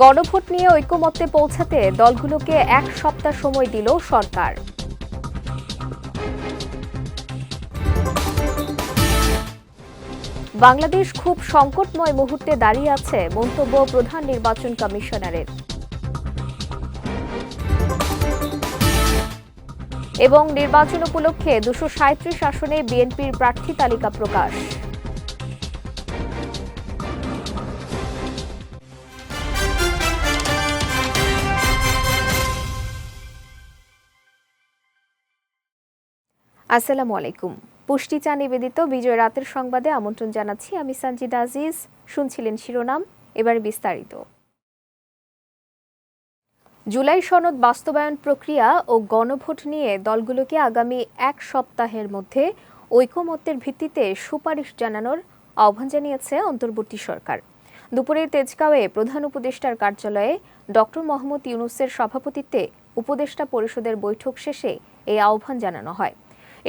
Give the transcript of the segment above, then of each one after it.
গণভোট নিয়ে ঐক্যমত্যে পৌঁছাতে দলগুলোকে এক সপ্তাহ সময় দিল সরকার। বাংলাদেশ খুব সংকটময় মুহূর্তে দাঁড়িয়ে আছে মন্তব্য প্রধান নির্বাচন কমিশনারের। এবং নির্বাচন উপলক্ষে দুশো সাঁত্রিশ আসনে বিএনপির প্রার্থী তালিকা প্রকাশ। আসসালামু আলাইকুম। পুষ্টি চা নিবেদিত বিজয় রাতের সংবাদে আমন্ত্রণ জানাচ্ছি আমি সঞ্জিদা আজিজ। শুনছিলেন শিরোনাম, এবার বিস্তারিত। জুলাই সনদ বাস্তবায়ন প্রক্রিয়া ও গণভোট নিয়ে দলগুলোকে আগামী এক সপ্তাহের মধ্যে ঐকমত্যের ভিত্তিতে সুপারিশ জানানোর আহ্বান জানিয়েছে অন্তর্বর্তী সরকার। দুপুরে তেজগাঁওয়ে প্রধান উপদেষ্টার কার্যালয়ে ডক্টর মোহাম্মদ ইউনুসের সভাপতিত্বে উপদেষ্টা পরিষদের বৈঠক শেষে এই আহ্বান জানানো হয়।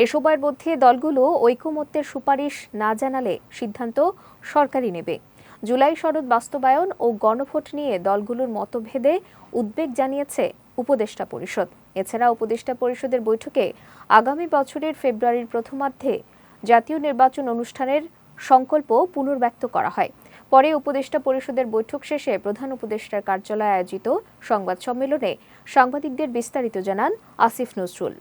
এ সময়ের মধ্যে দলগুলো ঐকমত্যের সুপারিশ না জানালে সিদ্ধান্ত সরকারই নেবে। জুলাই সনদ বাস্তবায়ন ও গণভোট নিয়ে দলগুলোর মতভেদে উদ্বেগ জানিয়েছে উপদেষ্টা পরিষদ। এছাড়া উপদেষ্টা পরিষদের বৈঠকে আগামী বছরের ফেব্রুয়ারির প্রথমার্ধে জাতীয় নির্বাচন অনুষ্ঠানের সংকল্প পুনর্ব্যক্ত করা হয়। পরে উপদেষ্টা পরিষদের বৈঠক শেষে প্রধান উপদেষ্টার কার্যালয়ে আয়োজিত সংবাদ সম্মেলনে সাংবাদিকদের বিস্তারিত জানান আসিফ নজরুল।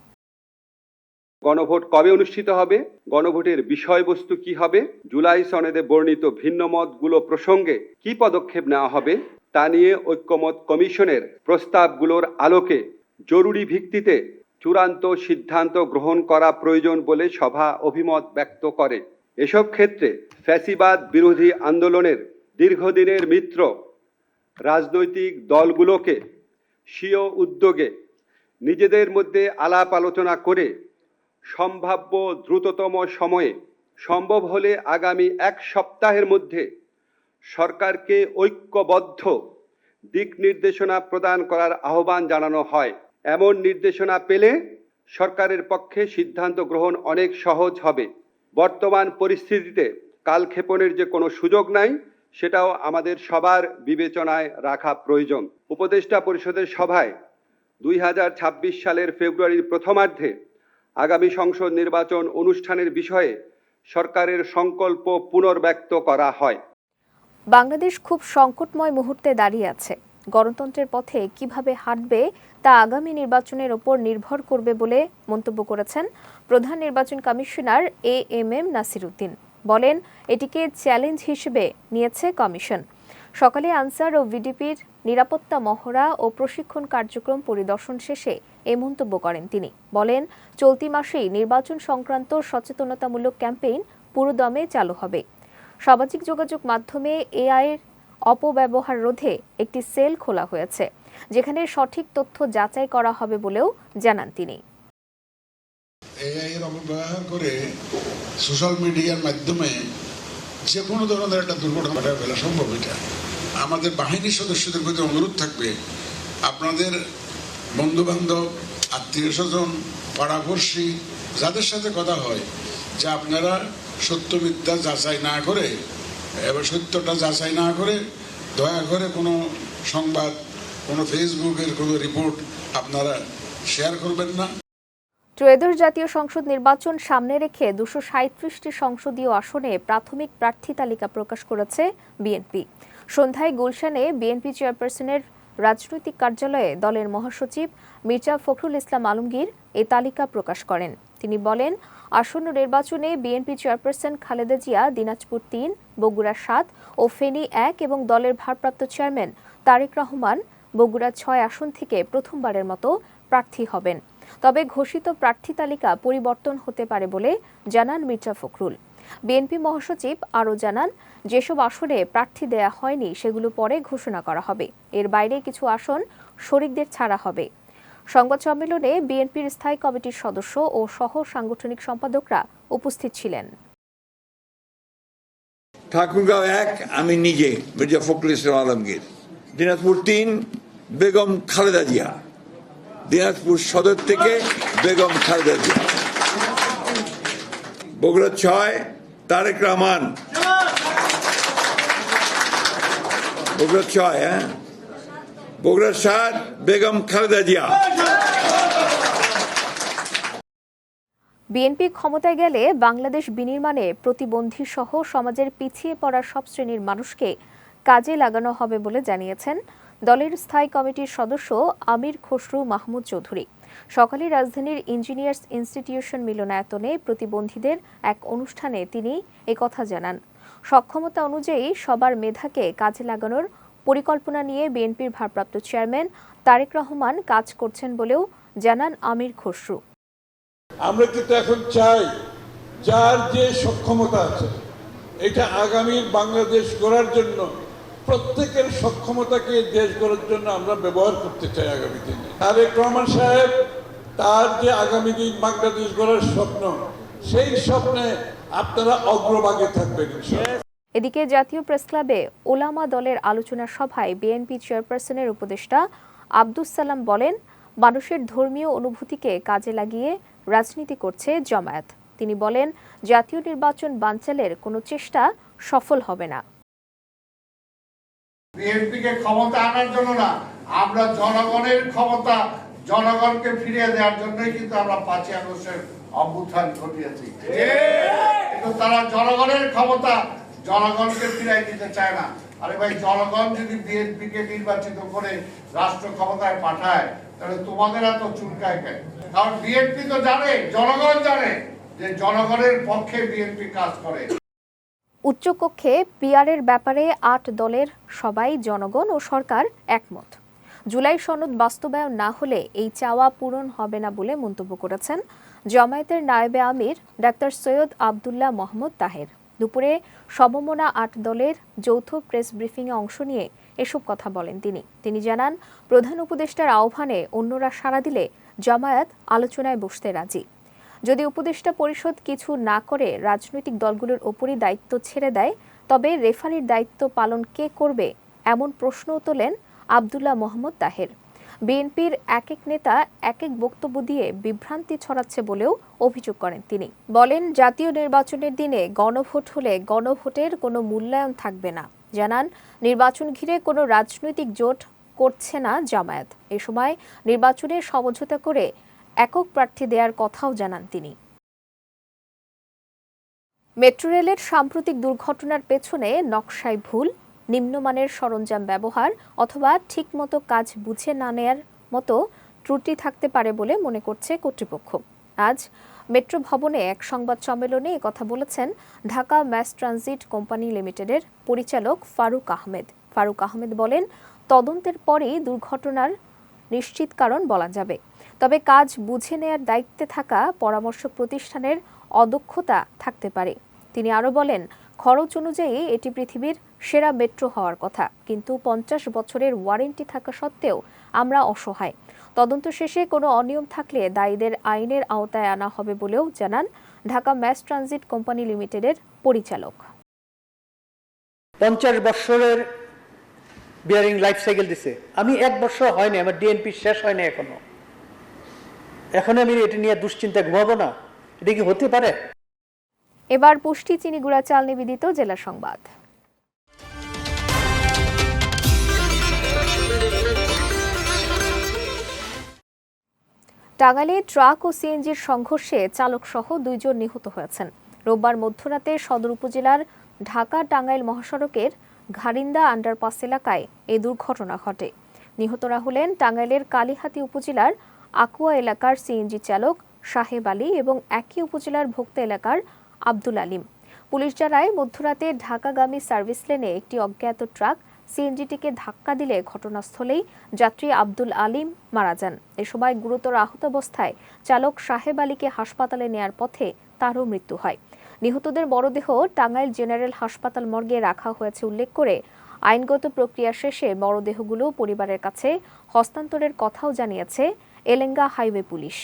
গণভোট কবে অনুষ্ঠিত হবে? গণভোটের বিষয়বস্তু কি হবে? জুলাই সনদে বর্ণিত ভিন্ন মতগুলো প্রসঙ্গে কি পদক্ষেপ নেওয়া হবে? তা নিয়ে ঐক্যমত কমিশনের প্রস্তাবগুলোর আলোকে জরুরি ভিত্তিতে চূড়ান্ত সিদ্ধান্ত গ্রহণ করা প্রয়োজন বলে সভা অভিমত ব্যক্ত করে। এসব ক্ষেত্রে ফ্যাসিবাদ বিরোধী আন্দোলনের দীর্ঘদিনের মিত্র রাজনৈতিক দলগুলোকে স্বীয় উদ্যোগে নিজেদের মধ্যে আলাপ আলোচনা করে সম্ভাব্য দ্রুততম সময়ে সম্ভব হলে আগামী এক সপ্তাহের মধ্যে সরকারকে ঐক্যবদ্ধ দিক নির্দেশনা প্রদান করার আহ্বান জানানো হয়। এমন নির্দেশনা পেলে সরকারের পক্ষে সিদ্ধান্ত গ্রহণ অনেক সহজ হবে। বর্তমান পরিস্থিতিতে কালক্ষেপণের যে কোনো সুযোগ নাই, সেটাও আমাদের সবার বিবেচনায় রাখা প্রয়োজন। উপদেষ্টা পরিষদের সভায় দুই হাজার ছাব্বিশ সালের ফেব্রুয়ারির প্রথমার্ধে আগামী সংসদ নির্বাচন অনুষ্ঠানের বিষয়ে সরকারের সংকল্প পুনর্ব্যক্ত করা হয়। বাংলাদেশ খুব সংকটময় মুহূর্তে দাঁড়িয়ে আছে। গণতন্ত্রের পথে কীভাবে হাঁটবে তা আগামী নির্বাচনের ওপর নির্ভর করবে বলে মন্তব্য করেছেন প্রধান নির্বাচন commissioner A M M Nasiruddin. বলেন, এটিকে চ্যালেঞ্জ হিসেবে নিয়েছে কমিশন। সকালে আনসার ও ভিডিপির নিরাপত্তা মহড়া ও প্রশিক্ষণ কার্যক্রম পরিদর্শন শেষে এ মন্তব্য করেন তিনি। বলেন, চলতি মাসেই নির্বাচন সংক্রান্ত সচেতনতামূলক ক্যাম্পেইন পুরোদমে চালু হবে। সামাজিক যোগাযোগ মাধ্যমে এআই এর অপব্যবহার রোধে একটি সেল খোলা হয়েছে, যেখানে সঠিক তথ্য যাচাই করা হবে বলেও জানান তিনি। করে সোশ্যাল মিডিয়ার মাধ্যমে যে কোনো ধরনের একটা দুর্ঘটনা ফেলা সম্ভব এটা। আমাদের বাহিনীর সদস্যদের প্রতি অনুরোধ থাকবে, আপনাদের বন্ধু বান্ধব আত্মীয় স্বজন, পাড়াপড়শি, যাদের সাথে কথা হয়, যে আপনারা সত্য মিথ্যা যাচাই না করে, এবার সত্যটা যাচাই না করে দয়া করে কোনো সংবাদ, কোনো ফেসবুকের কোনো রিপোর্ট আপনারা শেয়ার করবেন না। ত্রয়োদশ জাতীয় সংসদ নির্বাচন সামনে রেখে দুশো সাঁত্রিশটি সংসদীয় আসনে প্রাথমিক প্রার্থী তালিকা প্রকাশ করেছে বিএনপি। সন্ধ্যায় গুলশানে বিএনপি চেয়ারপারসনের রাজনৈতিক কার্যালয়ে দলের মহাসচিব মির্জা ফখরুল ইসলাম আলমগীর এ তালিকা প্রকাশ করেন। তিনি বলেন, আসন্ন নির্বাচনে বিএনপি চেয়ারপারসন খালেদা জিয়া, দিনাজপুর তিন, বগুড়া সাত ও ফেনী এক এবং দলের ভারপ্রাপ্ত চেয়ারম্যান তারেক রহমান বগুড়া ছয় আসন থেকে প্রথমবারের মতো প্রার্থী হবেন। তবে ঘোষিত প্রার্থী তালিকা পরিবর্তন হতে পারে বলে জানান মির্জা ফখরুল। বিএনপি মহাসচিব আরও জানান, যেসব আসনে প্রার্থী দেয়া হয়নি, সেগুলো পরে ঘোষণা করা হবে। এর বাইরে কিছু আসন শরিকদের ছাড়া হবে। সংবাদ সম্মেলনে বিএনপির স্থায়ী কমিটির সদস্য ও সহ সাংগঠনিক সম্পাদকরা উপস্থিত ছিলেন। ঠাকুরগাঁও এক, আমি নিজে, মির্জা ফখরুল ইসলাম আলমগীর। দিনাজপুর তিন, বেগম খালেদা জিয়া। দিনাজপুর সদর থেকে বেগম খালেদা জিয়া। বগুড়া ছয় তারেক রহমান। বগুড়া ছয় হ্যাঁ? বগুড়ার সার বেগম খালেদা জিয়া। বিএনপি ক্ষমতায় গেলে বাংলাদেশ বিনির্মাণে প্রতিবন্ধী সহ সমাজের পিছিয়ে পড়া সব শ্রেণির মানুষকে কাজে লাগানো হবে বলে জানিয়েছেন দলের স্থায়ী কমিটির সদস্য আমির খসরু মাহমুদ চৌধুরী। সকালে রাজধানীর ইঞ্জিনিয়ার্স ইনস্টিটিউশন মিলনায়তনে প্রতিবন্ধীদের এক অনুষ্ঠানে তিনি একথা জানান। সক্ষমতা অনুযায়ী সবার মেধাকে কাজে লাগানোর পরিকল্পনা নিয়ে বিএনপির ভারপ্রাপ্ত চেয়ারম্যান তারেক রহমান কাজ করছেন বলেও জানান আমির খসরু। আমরা কিন্তু এখন চাই, যার যে সক্ষমতা আছে, এটা আগামীর বাংলাদেশ গড়ার জন্য প্রত্যেকের সক্ষমতাকে দেশ গড়ার জন্য আমরা ব্যবহার করতে চাই আগামী দিনে। তারেক রহমান সাহেব তার যে আগামী দিন বাংলাদেশ গড়ার স্বপ্ন সেই স্বপ্নে আপনারা অগ্রভাগে থাকবেন এদিকে জাতীয় প্রেসক্লাবে ওলামা দলের আলোচনা সভায় বিএনপি চেয়ারপারসনের উপদেষ্টা আব্দুস সালাম বলেন মানুষের ধর্মীয় অনুভূতিকে কাজে লাগিয়ে রাজনীতি করছে জামায়াত। তিনি বলেন জাতীয় নির্বাচন বানচালের কোনো চেষ্টা সফল হবে না। বিএনপিকে ক্ষমতা আনার জন্য না আমরা জনগণের ক্ষমতা, জনগণকে ফিরিয়ে দেওয়ার জন্যই কিন্তু আমরা পাঁচই আগস্টের অভ্যুত্থান ঘটিয়েছি। কিন্তু তারা জনগণের ক্ষমতা, জনগণকে ফিরিয়ে দিতে চায় না। আরে ভাই, জনগণ যদি বিএনপিকে নির্বাচিত করে রাষ্ট্র ক্ষমতায় পাঠায়, তাহলে তোমাদের এত চুলকায় কেন? কারণ বিএনপি তো জানে, জনগণ জানে যে জনগণের পক্ষে বিএনপি কাজ করে। উচ্চকক্ষে পিয়ারের ব্যাপারে আট দলের সবাই জনগণ ও সরকার একমত। জুলাই সনদ বাস্তবায়ন না হলে এই চাওয়া পূরণ হবে না বলে মন্তব্য করেছেন জামায়াতের নায়েবে আমির ডাক্তার সৈয়দ আবদুল্লাহ মোহাম্মদ তাহের। দুপুরে সমমনা আট দলের যৌথ প্রেস ব্রিফিংয়ে অংশ নিয়ে এসব কথা বলেন তিনি। তিনি জানান, প্রধান উপদেষ্টার আহ্বানে অন্যরা সাড়া দিলে জামায়াত আলোচনায় বসতে রাজি। যদি উপদেষ্টা পরিষদ কিছু না করে রাজনৈতিক দলগুলোর ওপরই দায়িত্ব ছেড়ে দেয়, তবে রেফারির দায়িত্ব পালন কে করবে এমন প্রশ্নও তোলেন আবদুল্লাহ মোহাম্মদ তাহের। বিএনপির এক এক নেতা এক এক বক্তব্য দিয়ে বিভ্রান্তি ছড়াচ্ছে বলেও অভিযোগ করেন তিনি। বলেন, জাতীয় নির্বাচনের দিনে গণভোট হলে গণভোটের কোনো মূল্যায়ন থাকবে না। জানান, নির্বাচন ঘিরে কোনো রাজনৈতিক জোট করছে না জামায়াত। এ সময় নির্বাচনে সমঝোতা করে একক প্রার্থী দেওয়ার কথাও জানান তিনি। মেট্রো রেলের সাম্প্রতিক দুর্ঘটনার পেছনে নকশায় ভুল নিম্নমানের সরঞ্জাম ব্যবহার অথবা ঠিকমতো কাজ বুঝে না নেয়ার মতো ত্রুটি থাকতে পারে বলে মনে করছে কর্তৃপক্ষ। আজ মেট্রো ভবনে এক সংবাদ সম্মেলনে কথা বলেছেন ঢাকা ম্যাস ট্রানজিট কোম্পানি লিমিটেডের পরিচালক ফারুক আহমেদ। ফারুক আহমেদ বলেন, তদন্তের পরেই দুর্ঘটনার নিশ্চিত কারণ বলা যাবে। তবে কাজ বুঝে নেয়ার দায়িত্বে থাকা পরামর্শ প্রতিষ্ঠানের অদক্ষতা থাকতে পারে। তিনি আরও বলেন, খরচ অনুযায়ী এটি পৃথিবীর সেরা মেট্রো হওয়ার কথা। কিন্তু পঞ্চাশ বছরের ওয়ারেন্টি থাকা সত্ত্বেও আমরা অসহায়। তদন্ত শেষে কোনো অনিয়ম থাকলে দায়ীদের আইনের আওতায় আনা হবে বলেও জানান ঢাকা ম্যাস ট্রানজিট কোম্পানি লিমিটেডের পরিচালক। পঞ্চাশ বৎসরের বিয়ারিং লাইফ সাইকেল দিছে। আমি এক বছর হয়নি আমার ডিএনপি শেষ হয়নি এখনও। এখন আমি এটা নিয়ে দুশ্চিন্তা ঘুমাবো না। এটা কি হতে পারে? এবার পুষ্টি চিনি গুঁড়া চাল নিবেদিত জেলা সংবাদ। টাঙ্গাইলে ট্রাক ও সিএনজির সংঘর্ষে চালক সহ দুইজন নিহত হয়েছেন। রোববার মধ্যরাতে সদর উপজেলার ঢাকা টাঙ্গাইল মহাসড়কের ঘারিন্দা আন্ডারপাস এলাকায় এই দুর্ঘটনা ঘটে। নিহতরা হলেন টাঙ্গাইলের কালীহাতি উপজেলার আকুয়া এলাকার সিএনজি চালক সাহেব আলী এবং একই উপজেলার ভোক্তা এলাকার আব্দুল আলিম। পুলিশ জানায়, মধ্যরাতে ঢাকাগামী সার্ভিস লেনে একটি অজ্ঞাত ট্রাক সিএনজিটিকে ধাক্কা দিলে ঘটনাস্থলেই যাত্রী আব্দুল আলিম মারা যান। এ সময় গুরুতর আহত অবস্থায় চালক সাহেব আলীকে হাসপাতালে নেয়ার পথে তারও মৃত্যু হয়। নিহতদের মরদেহ টাঙ্গাইল জেনারেল হাসপাতাল মর্গে রাখা হয়েছে উল্লেখ করে আইনগত প্রক্রিয়া শেষে মরদেহগুলো পরিবারের কাছে হস্তান্তরের কথাও জানিয়েছে এলেঙ্গা হাইওয়ে পুলিশ।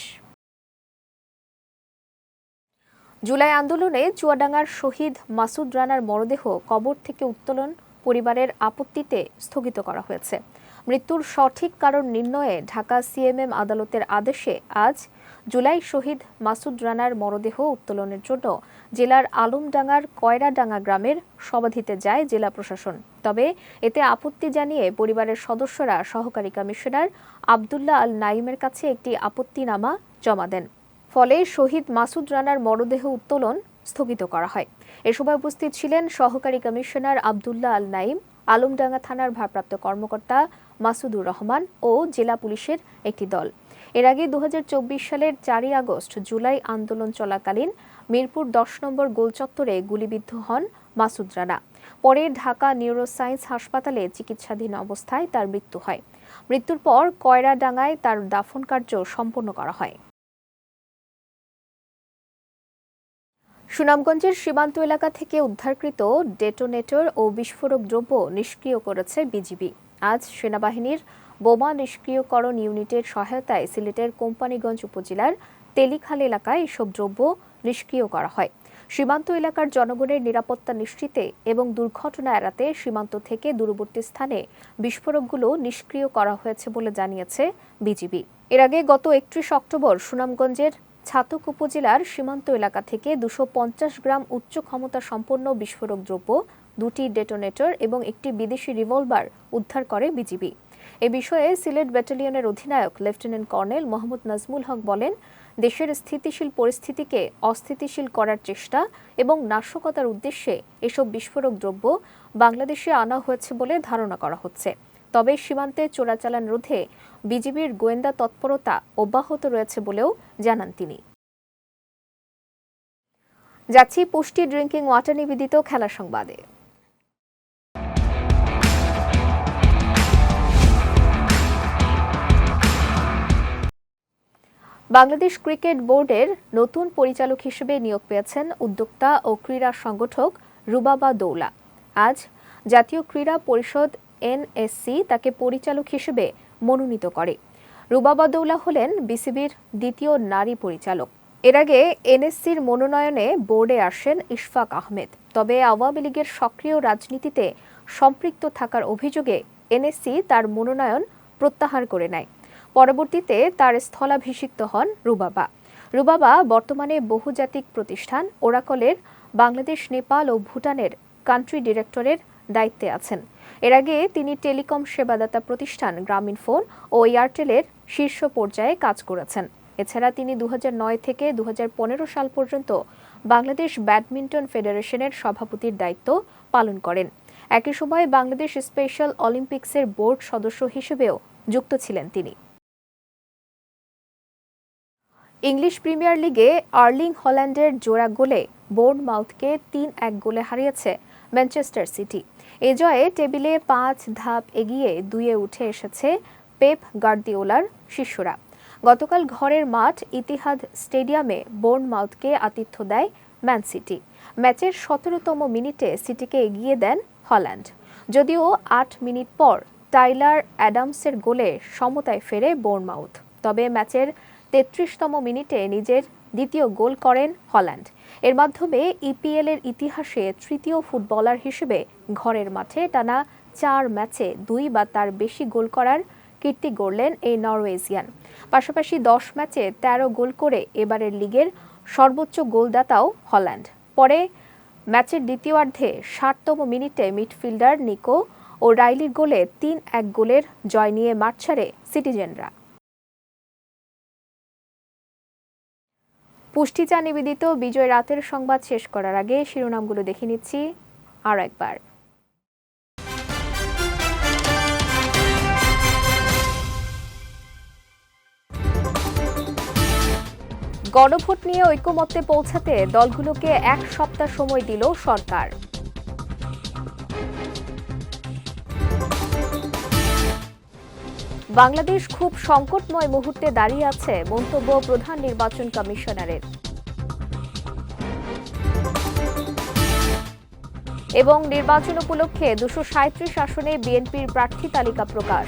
জুলাই আন্দোলনে চুয়াডাঙ্গার শহীদ মাসুদ রানার মরদেহ কবর থেকে উত্তোলন পরিবারের আপত্তিতে স্থগিত করা হয়েছে। মৃত্যুর সঠিক কারণ নির্ণয়ে ঢাকা সিএমএম আদালতের আদেশে আজ জুলাই শহীদ মাসুদ রানার মরদেহ উত্তোলনের জন্য জেলার আলমডাঙ্গার কয়রাডাঙ্গা গ্রামের সমাধিতে যায় জেলা প্রশাসন। তবে এতে আপত্তি জানিয়ে পরিবারের সদস্যরা সহকারী কমিশনার আবদুল্লাহ আল নাইমের কাছে একটি আপত্তিনামা জমা দেন। ফলে শহীদ মাসুদ রানার মরদেহ উত্তোলন স্থগিত করা হয়। এ সময় উপস্থিত ছিলেন সহকারী কমিশনার আবদুল্লাহ আল নাইম আলমডাঙ্গা থানার ভারপ্রাপ্ত কর্মকর্তা মাসুদুর রহমান ও জেলা পুলিশের একটি দল। এর আগে দু হাজার চব্বিশ সালের চারই আগস্ট জুলাই আন্দোলন চলাকালীন মিরপুর দশ নম্বর গোলচত্বরে গুলিবিদ্ধ হন মাসুদ রানা। পরে ঢাকা নিউরোসায়েন্স হাসপাতালে চিকিৎসাধীন অবস্থায় তার মৃত্যু হয়। মৃত্যুর পর কয়রাডাঙ্গায় তার দাফন কার্য সম্পন্ন করা হয়। সুনামগঞ্জের সীমান্ত এলাকা থেকে উদ্ধারকৃত ডেটোনেটর ও বিস্ফোরক দ্রব্য নিষ্ক্রিয় করেছে বিজিবি। আজ সেনাবাহিনীর বোমা নিষ্ক্রিয়করণ ইউনিটের সহায়তায় সিলেটের কোম্পানিগঞ্জ উপজেলার তেলিখাল এলাকায় এসব দ্রব্য নিষ্ক্রিয় করা হয়। সীমান্ত এলাকার জনগণের নিরাপত্তা নিশ্চিতে এবং দুর্ঘটনা এড়াতে সীমান্ত থেকে দূরবর্তী স্থানে বিস্ফোরকগুলো নিষ্ক্রিয় করা হয়েছে বলে জানিয়েছে বিজিবি। এর আগে গত একত্রিশ অক্টোবর সুনামগঞ্জের ছাতক উপজেলার সীমান্ত এলাকা থেকে দুশো গ্রাম উচ্চ ক্ষমতা সম্পন্ন বিস্ফোরক দ্রব্য, দুটি ডেটোনেটর এবং একটি বিদেশি রিভলভার উদ্ধার করে বিজিবি। এ বিষয়ে সিলেট ব্যাটালিয়নের অধিনায়ক লেফটেন্যান্ট কর্নেল মোহাম্মদ নাজমুল হক বলেন, দেশের স্থিতিশীল পরিস্থিতিকে অস্থিতিশীল করার চেষ্টা এবং নাশকতার উদ্দেশ্যে এসব বিস্ফোরক দ্রব্য বাংলাদেশে আনা হয়েছে বলে ধারণা করা হচ্ছে। তবে সীমান্তে চোরাচালান রোধে বিজিবির গোয়েন্দা তৎপরতা অব্যাহত রয়েছে বলেও জানান তিনি। যাচ্ছি পুষ্টি ড্রিঙ্কিং ওয়াটার নিবেদিত খেলা সংবাদে। বাংলাদেশ ক্রিকেট বোর্ডের নতুন পরিচালক হিসেবে নিয়োগ পেয়েছেন উদ্যোক্তা ও ক্রীড়া সংগঠক রুবাবা দৌলা। আজ জাতীয় ক্রীড়া পরিষদ এনএসসি তাকে পরিচালক হিসেবে মনোনীত করে। রুবাবা দৌলা হলেন বিসিবির দ্বিতীয় নারী পরিচালক। এর আগে এনএসসির মনোনয়নে বোর্ডে আসেন ইশফাক আহমেদ। তবে আওয়ামী লীগের সক্রিয় রাজনীতিতে সম্পৃক্ত থাকার অভিযোগে এনএসসি তার মনোনয়ন প্রত্যাহার করে নেয়। পরবর্তীতে তার স্থলাভিষিক্ত হন রুবাবা। রুবাবা বর্তমানে বহুজাতিক প্রতিষ্ঠান ওরাকলের, বাংলাদেশ, নেপাল ও ভুটানের কান্ট্রি ডিরেক্টরের দায়িত্বে আছেন। এর আগে তিনি টেলিকম সেবাদাতা প্রতিষ্ঠান গ্রামীণ ফোন ও এয়ারটেলের শীর্ষ পর্যায়ে কাজ করেছেন। এছাড়া তিনি দু হাজার নয় থেকে দু হাজার পনেরো সাল পর্যন্ত বাংলাদেশ ব্যাডমিন্টন ফেডারেশনের সভাপতির দায়িত্ব পালন করেন। একই সময় বাংলাদেশ স্পেশাল অলিম্পিক্সের বোর্ড সদস্য হিসেবেও যুক্ত ছিলেন তিনি। ইংলিশ প্রিমিয়ার লিগে আর্লিং হল্যান্ডের জোড়া গোলে বোর্ড মাউথকে তিন এক গোলে হারিয়েছে ম্যানচেস্টার সিটি। এ জয়ে টেবিলে পাঁচ ধাপ এগিয়ে দুয়ে উঠে এসেছে পেপ গার্দিওলার শিষ্যরা। গতকাল ঘরের মাঠ ইতিহাদ স্টেডিয়ামে বোর্নমাউথকে আতিথ্য দেয় ম্যান সিটি। ম্যাচের সতেরোতম মিনিটে সিটিকে এগিয়ে দেন হল্যান্ড। যদিও আট মিনিট পর টাইলার অ্যাডামসের গোলে সমতায় ফেরে বোর্নমাউথ। তবে ম্যাচের তেত্রিশতম মিনিটে নিজের দ্বিতীয় গোল করেন হল্যান্ড। এর মাধ্যমে ইপিএল এর ইতিহাসে তৃতীয় ফুটবলার হিসেবে ঘরের মাঠে টানা চার ম্যাচে দুই বা তার বেশি গোল করার কীর্তি গড়লেন এই নরওয়েজিয়ান। পাশাপাশি দশ ম্যাচে ১৩ গোল করে এবারের লিগের সর্বোচ্চ গোলদাতাও হল্যান্ড। পরে ম্যাচের দ্বিতীয়ার্ধে ষাটতম মিনিটে মিডফিল্ডার নিকো ও রাইলির গোলে তিন এক গোলের জয় নিয়ে মাঠ ছাড়ে সিটিজেনরা। পুষ্টিচা নিবেদিত বিজয় রাতের সংবাদ শেষ করার আগে শিরোনামগুলো দেখে নিচ্ছি আর একবার। গণভোট নিয়ে ঐক্যমত্যে পৌঁছাতে দলগুলোকে এক সপ্তাহ সময় দিল সরকার। বাংলাদেশ খুব সংকটময় মুহূর্তে দাঁড়িয়ে আছে মন্তব্য প্রধান নির্বাচন কমিশনারের। এবং নির্বাচন উপলক্ষে দুশো সাঁত্রিশ আসনে বিএনপির প্রার্থী তালিকা প্রকাশ।